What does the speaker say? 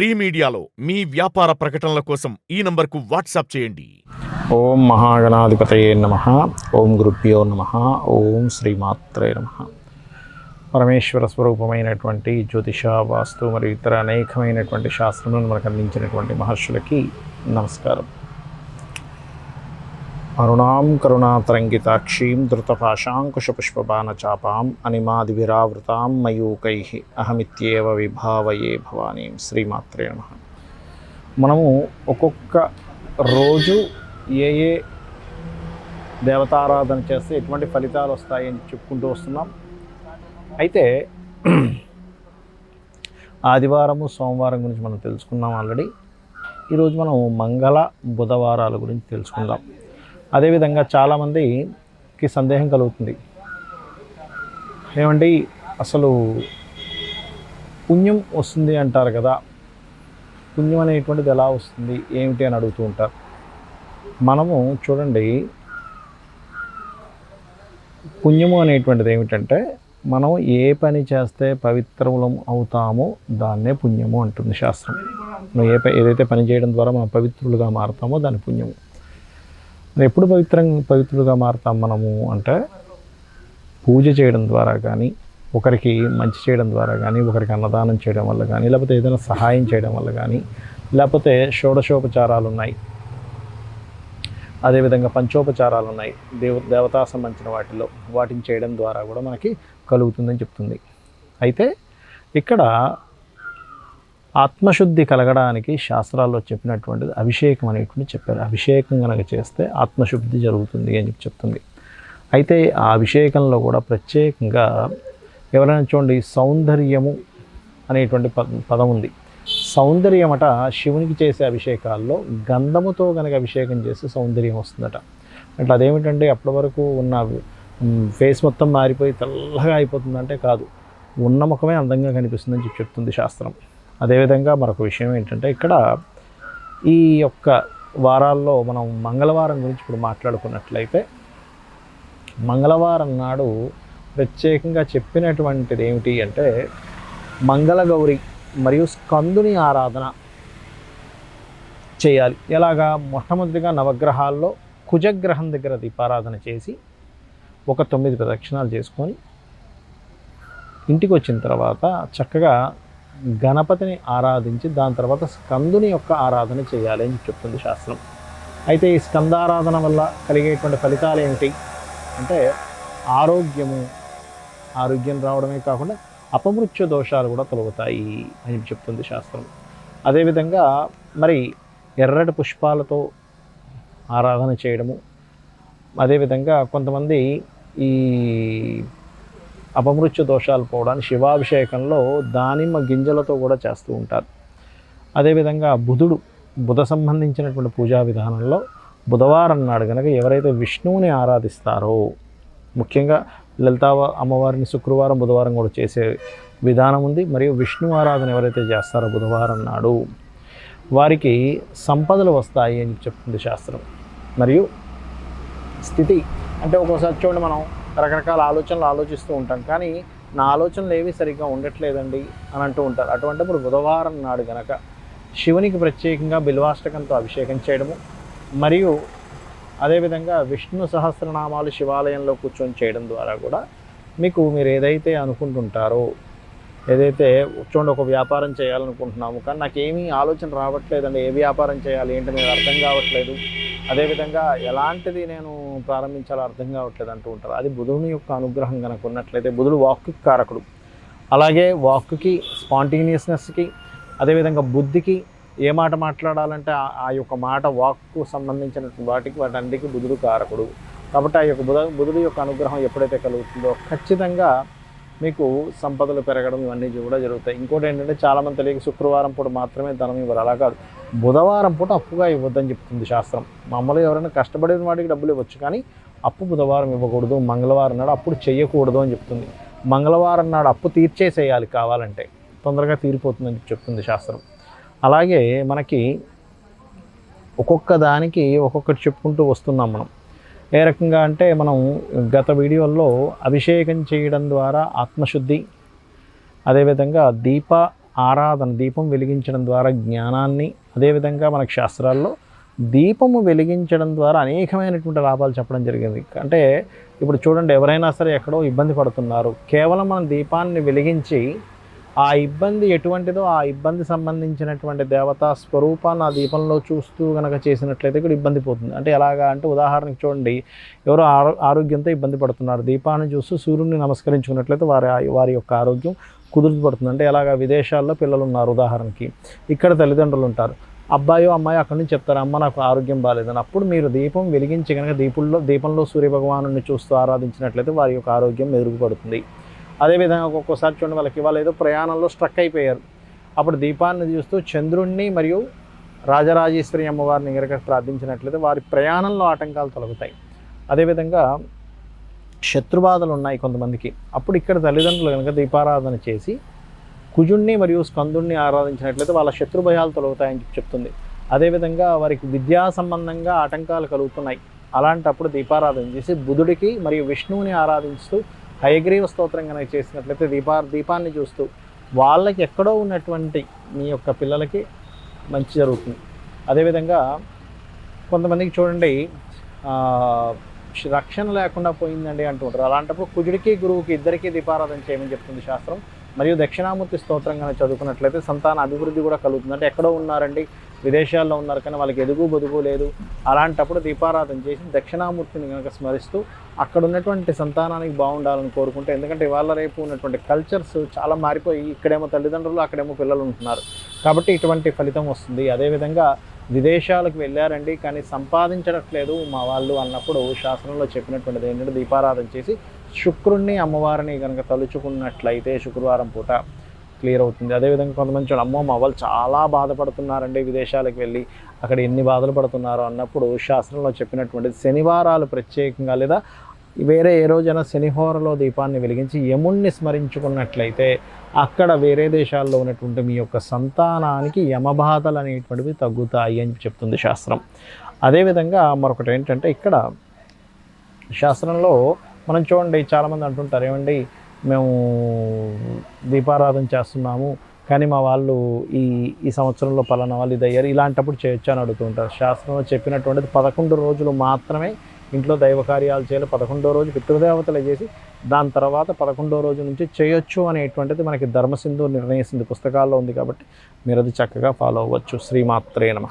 Pre మీడియాలో మీ వ్యాపార ప్రకటనల కోసం ఈ నంబర్కు వాట్సాప్ చేయండి. ఓం మహాగణాధిపతయే నమ. ఓం గురుభ్యో నమ. ఓం శ్రీమాత్రే నమ. పరమేశ్వర స్వరూపమైనటువంటి జ్యోతిష వాస్తు మరియు ఇతర అనేకమైనటువంటి శాస్త్రములను మనకు అందించినటువంటి మహర్షులకి నమస్కారం. అరుణాం కరుణాతరంగితాక్షీం ధృతపాశాంకుశపుష్పబాణచాపాం అనిమాదివిరావృతాం మయూకై అహమిత్యేవ విభావయే భవానీం శ్రీమాత్రే నమ మనము ఒక్కొక్క రోజు ఏ ఏ దేవతారాధన చేస్తే ఎటువంటి ఫలితాలు వస్తాయని చెప్పుకుంటూ వస్తున్నాం. అయితే ఆదివారము సోమవారం గురించి మనం తెలుసుకున్నాం ఆల్రెడీ. ఈరోజు మనం మంగళ బుధవారాల గురించి తెలుసుకుందాం. అదేవిధంగా చాలామందికి సందేహం కలుగుతుంది. ఏమండి? అసలు పుణ్యం వస్తుంది అంటారు కదా. పుణ్యం అనేటువంటిది ఎలా వస్తుంది? ఏమిటి అని అడుగుతూ ఉంటారు. మనము చూడండి. పుణ్యము అనేటువంటిది ఏమిటంటే మనం ఏ పని చేస్తే పవిత్రములం అవుతామో దాన్నే పుణ్యము అంటుంది శాస్త్రం. నువ్వు ఏ ఏదైతే పని చేయడం ద్వారా మనం పవిత్రులుగా మారుతామో దాని పుణ్యము. ఎప్పుడు పవిత్రం పవిత్రులుగా మారుతాం మనము అంటే పూజ చేయడం ద్వారా కానీ ఒకరికి మంచి చేయడం ద్వారా కానీ ఒకరికి అన్నదానం చేయడం వల్ల కానీ లేకపోతే ఏదైనా సహాయం చేయడం వల్ల కానీ లేకపోతే షోడశోపచారాలు ఉన్నాయి. అదేవిధంగా పంచోపచారాలు ఉన్నాయి. దేవ దేవతా సంబంధించిన వాటిలో వాటిని చేయడం ద్వారా కూడా మనకి కలుగుతుందని చెప్తుంది. అయితే ఇక్కడ ఆత్మశుద్ధి కలగడానికి శాస్త్రాల్లో చెప్పినటువంటిది అభిషేకం అనేటువంటి చెప్పారు. అభిషేకం కనుక చేస్తే ఆత్మశుద్ధి జరుగుతుంది అని చెప్పి చెప్తుంది. అయితే ఆ అభిషేకంలో కూడా ప్రత్యేకంగా ఎవరైనా చూడండి సౌందర్యము అనేటువంటి పద పదం ఉంది. సౌందర్యమట శివునికి చేసే అభిషేకాల్లో గంధముతో కనుక అభిషేకం చేస్తే సౌందర్యం వస్తుందట. అట్లా అదేమిటంటే అప్పటి వరకు ఉన్న ఫేస్ మొత్తం మారిపోయి తెల్లగా అయిపోతుందంటే కాదు. ఉన్న ముఖమే అందంగా కనిపిస్తుందని చెప్పి చెప్తుంది శాస్త్రం. అదేవిధంగా మరొక విషయం ఏంటంటే ఇక్కడ ఈ యొక్క వారాల్లో మనం మంగళవారం గురించి ఇప్పుడు మాట్లాడుకున్నట్లయితే మంగళవారం నాడు ప్రత్యేకంగా చెప్పినటువంటిది ఏమిటి అంటే మంగళగౌరి మరియు స్కందుని ఆరాధన చేయాలి. ఎలాగా? మొట్టమొదటిగా నవగ్రహాల్లో కుజగ్రహం దగ్గర దీపారాధన చేసి ఒక తొమ్మిది ప్రదక్షిణాలు చేసుకొని ఇంటికి వచ్చిన తర్వాత చక్కగా గణపతిని ఆరాధించి దాని తర్వాత స్కందుని యొక్క ఆరాధన చేయాలి అని చెప్తుంది శాస్త్రం. అయితే ఈ స్కందారాధన వల్ల కలిగేటువంటి ఫలితాలు ఏమిటి? అంటే ఆరోగ్యము ఆరోగ్యం రావడమే కాకుండా అపమృత్యు దోషాలు కూడా తొలగుతాయి అని చెప్తుంది శాస్త్రం. అదేవిధంగా మరి ఎర్రటి పుష్పాలతో ఆరాధన చేయడము అదేవిధంగా కొంతమంది ఈ అపమృత్యు దోషాలు పోవడానికి శివాభిషేకంలో దానిమ్మ గింజలతో కూడా చేస్తూ ఉంటారు. అదేవిధంగా బుధుడు బుధ సంబంధించినటువంటి పూజా విధానంలో బుధవారం నాడు కనుక ఎవరైతే విష్ణువుని ఆరాధిస్తారో ముఖ్యంగా లలితా అమ్మవారిని శుక్రవారం బుధవారం కూడా చేసే విధానం ఉంది. మరియు విష్ణు ఆరాధన ఎవరైతే చేస్తారో బుధవారం నాడు వారికి సంపదలు వస్తాయి అని చెప్తుంది శాస్త్రం. మరియు స్థితి అంటే ఒక్కోసారి చూడండి మనం. రకరకాల ఆలోచనలు ఆలోచిస్తూ ఉంటాం. కానీ నా ఆలోచనలు ఏవి సరిగ్గా ఉండట్లేదండి అని అంటూ ఉంటారు. అటువంటిప్పుడు బుధవారం నాడు గనక శివునికి ప్రత్యేకంగా బిల్వాష్టకంతో అభిషేకం చేయడము మరియు అదేవిధంగా విష్ణు సహస్రనామాలు శివాలయంలో కూర్చొని చేయడం ద్వారా కూడా మీకు మీరు ఏదైతే అనుకుంటుంటారో ఏదైతే చూడండి ఒక వ్యాపారం చేయాలనుకుంటున్నాము కానీ నాకేమీ ఆలోచన రావట్లేదండి. ఏ వ్యాపారం చేయాలి ఏంటి అనేది అర్థం కావట్లేదు. అదేవిధంగా ఎలాంటిది నేను ప్రారంభించాలో అర్థం కావట్లేదు అంటూ ఉంటారు. అది బుధుని యొక్క అనుగ్రహం కనుక ఉన్నట్లయితే బుధుడు వాక్కు కారకుడు. అలాగే వాక్కుకి స్పాంటేనియస్నెస్కి అదేవిధంగా బుద్ధికి ఏ మాట మాట్లాడాలంటే ఆ- యొక్క మాట వాక్కు సంబంధించిన వాటికి వాటన్నిటికీ బుధుడు కారకుడు. కాబట్టి ఆ యొక్క బుధ బుధుడు యొక్క అనుగ్రహం ఎప్పుడైతే కలుగుతుందో ఖచ్చితంగా మీకు సంపదలు పెరగడం ఇవన్నీ కూడా జరుగుతాయి. ఇంకోటి ఏంటంటే చాలామంది తెలియక శుక్రవారం పూట మాత్రమే ధనం ఇవ్వరు. అలా కాదు. బుధవారం పూట అప్పుగా ఇవ్వద్దని చెప్తుంది శాస్త్రం. మామూలుగా ఎవరైనా కష్టపడిన వాడికి డబ్బులు ఇవ్వచ్చు కానీ అప్పు బుధవారం ఇవ్వకూడదు. మంగళవారం నాడు అప్పుడు చేయకూడదు అని చెప్తుంది. మంగళవారం నాడు అప్పు తీర్చేసేయాలి కావాలంటే తొందరగా తీరిపోతుందని చెప్తుంది శాస్త్రం. అలాగే మనకి ఒక్కొక్క దానికి ఒక్కొక్కటి చెప్పుకుంటూ వస్తున్నాం మనం. ఏ రకంగా అంటే మనం గత వీడియోల్లో అభిషేకం చేయడం ద్వారా ఆత్మశుద్ధి అదేవిధంగా దీప ఆరాధన దీపం వెలిగించడం ద్వారా జ్ఞానాన్ని అదేవిధంగా మనకు శాస్త్రాల్లో దీపము వెలిగించడం ద్వారా అనేకమైనటువంటి లాభాలు చెప్పడం జరిగింది. అంటే ఇప్పుడు చూడండి ఎవరైనా సరే ఎక్కడో ఇబ్బంది పడుతున్నారు. కేవలం మనం దీపాన్ని వెలిగించి ఆ ఇబ్బంది ఎటువంటిదో ఆ ఇబ్బంది సంబంధించినటువంటి దేవతా స్వరూపాన్ని ఆ దీపంలో చూస్తూ కనుక చేసినట్లయితే కూడా ఇబ్బంది పోతుంది. అంటే ఎలాగా అంటే ఉదాహరణకి చూడండి ఎవరో ఆరో ఆరోగ్యంతో ఇబ్బంది పడుతున్నారు. దీపాన్ని చూస్తూ సూర్యుడిని నమస్కరించుకున్నట్లయితే వారి వారి యొక్క ఆరోగ్యం కుదురుపడుతుంది అంటే ఎలాగా విదేశాల్లో పిల్లలు ఉన్నారు ఉదాహరణకి ఇక్కడ తల్లిదండ్రులు ఉంటారు. అబ్బాయో అమ్మాయి అక్కడి నుంచి చెప్తారు అమ్మ నాకు ఆరోగ్యం బాగాలేదని అప్పుడు మీరు దీపం వెలిగించి కనుక దీపుల్లో దీపంలో సూర్యభగవాను చూస్తూ ఆరాధించినట్లయితే వారి యొక్క ఆరోగ్యం మెరుగుపడుతుంది. అదేవిధంగా ఒక్కొక్కసారి చూడండి వాళ్ళకి ఇవాళ ఏదో ప్రయాణంలో స్ట్రక్ అయిపోయారు. అప్పుడు దీపాన్ని చూస్తూ చంద్రుణ్ణి మరియు రాజరాజేశ్వరి అమ్మవారిని కనుక ప్రార్థించినట్లయితే వారి ప్రయాణంలో ఆటంకాలు తొలగుతాయి. అదేవిధంగా శత్రుబాధలు ఉన్నాయి కొంతమందికి. అప్పుడు ఇక్కడ తల్లిదండ్రులు కనుక దీపారాధన చేసి కుజుణ్ణి మరియు స్కందుణ్ణి ఆరాధించినట్లయితే వాళ్ళ శత్రు భయాలు తొలగుతాయని చెప్పి చెప్తుంది. అదేవిధంగా వారికి విద్యా సంబంధంగా ఆటంకాలు కలుగుతున్నాయి. అలాంటప్పుడు దీపారాధన చేసి బుధుడికి మరియు విష్ణువుని ఆరాధిస్తూ హయగ్రీవ స్తోత్రం కనుక చేసినట్లయితే దీపా దీపాన్ని చూస్తూ వాళ్ళకి ఎక్కడో ఉన్నటువంటి మీ యొక్క పిల్లలకి మంచి జరుగుతుంది. అదేవిధంగా కొంతమందికి చూడండి రక్షణ లేకుండా పోయిందండి అంటుంటారు. అలాంటప్పుడు కుజుడికి గురువుకి ఇద్దరికీ దీపారాధన చేయమని చెప్తుంది శాస్త్రం. మరియు దక్షిణామూర్తి స్తోత్రం కనుక చదువుకున్నట్లయితే సంతాన అభివృద్ధి కూడా కలుగుతుంది. అంటే ఎక్కడో ఉన్నారండి విదేశాల్లో ఉన్నారు కానీ వాళ్ళకి ఎదుగు బొదుగు లేదు. అలాంటప్పుడు దీపారాధన చేసి దక్షిణామూర్తిని కనుక స్మరిస్తూ అక్కడ ఉన్నటువంటి సంతానానికి బాగుండాలని కోరుకుంటే ఎందుకంటే ఇవాళ రేపు ఉన్నటువంటి కల్చర్స్ చాలా మారిపోయి ఇక్కడేమో తల్లిదండ్రులు అక్కడేమో పిల్లలు ఉంటున్నారు. కాబట్టి ఇటువంటి ఫలితం వస్తుంది. అదేవిధంగా విదేశాలకు వెళ్ళారండి కానీ సంపాదించడట్లేదు మా వాళ్ళు అన్నప్పుడు శాసనంలో చెప్పినటువంటిది ఏంటంటే దీపారాధన చేసి శుక్రుణ్ణి అమ్మవారిని కనుక తలుచుకున్నట్లయితే శుక్రవారం పూట క్లియర్ అవుతుంది. అదేవిధంగా కొంతమంది చూడండి అమ్మో మా వాళ్ళు చాలా బాధపడుతున్నారండి విదేశాలకు వెళ్ళి అక్కడ ఎన్ని బాధలు పడుతున్నారో అన్నప్పుడు శాస్త్రంలో చెప్పినటువంటిది శనివారాలు ప్రత్యేకంగా లేదా వేరే ఏ రోజైనా శనిహోరలో దీపాన్ని వెలిగించి యముణ్ణి స్మరించుకున్నట్లయితే అక్కడ వేరే దేశాల్లో ఉన్నటువంటి మీ యొక్క సంతానానికి యమబాధలు అనేటువంటివి తగ్గుతాయి అని చెప్తుంది శాస్త్రం. అదేవిధంగా మరొకటి ఏంటంటే ఇక్కడ శాస్త్రంలో మనం చూడండి చాలామంది అంటుంటారు ఏమండి మేము దీపారాధన చేస్తున్నాము కానీ మా వాళ్ళు ఈ ఈ సంవత్సరంలో పలానా వాళ్ళు ఇది అయ్యారు ఇలాంటప్పుడు చేయొచ్చు అని అడుగుతుంటారు శాస్త్రంలో చెప్పినటువంటిది పదకొండు రోజులు మాత్రమే ఇంట్లో దైవ కార్యాలు చేయాలి పదకొండో రోజు పితృదేవతలు చేసి దాని తర్వాత పదకొండో రోజు నుంచి చేయొచ్చు అనేటువంటిది మనకి ధర్మసింధు నిర్ణయిస్తుంది పుస్తకాల్లో ఉంది కాబట్టి మీరు అది చక్కగా ఫాలో అవ్వచ్చు. శ్రీమాత్రే నమ.